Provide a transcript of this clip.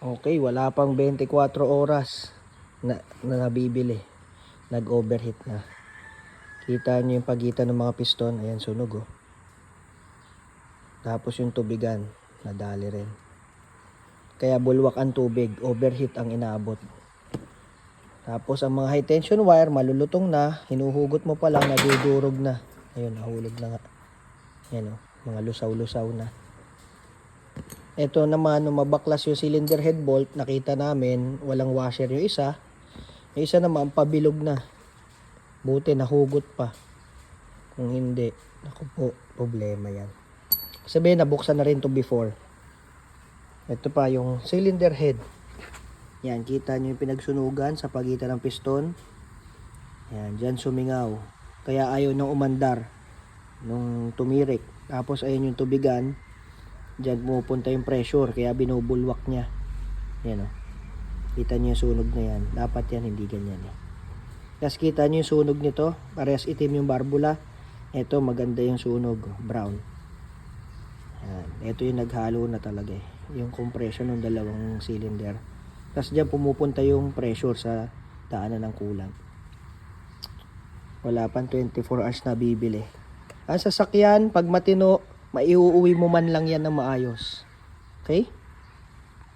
Okay, wala pang 24 oras na, na nabibili. Nag-overheat na. Kita nyo yung pagitan ng mga piston. Ayan, sunog oh. Tapos yung tubigan, nadali rin. Kaya bulwak ang tubig, overheat ang inaabot. Tapos ang mga high tension wire, malulutong na, hinuhugot mo pa lang, nadudurog na. Ayun, nahulog na nga. Yan oh, mga lusaw-lusaw na. Ito naman, nung mabaklas yung cylinder head bolt, nakita namin, walang washer yung isa. Yung isa naman, pabilog na. Buti, nahugot pa. Kung hindi, naku po, problema yan. Sabihin, nabuksan na rin to before. Ito pa, yung cylinder head. Yan, kita nyo yung pinagsunugan sa pagitan ng piston. Yan, dyan sumingaw. Kaya ayaw nang umandar nung tumirik. Tapos ayun yung tubigan. Diyan pumupunta yung pressure kaya binubulwak niya. Yan o. Kita niyo yung sunog na yan. Dapat yan hindi ganyan eh. Tapos kita niyo yung sunog nito. Parehas itim yung barbula. Ito maganda yung sunog. Brown. Yan. Ito yung naghalo na talaga eh. Yung compression ng dalawang cylinder. Tapos diyan pumupunta yung pressure sa daanan ng kulang. Wala pang 24 hours na bibili. Ang sasakyan, pag matino, maiuuwi mo man lang yan ng maayos. Okay?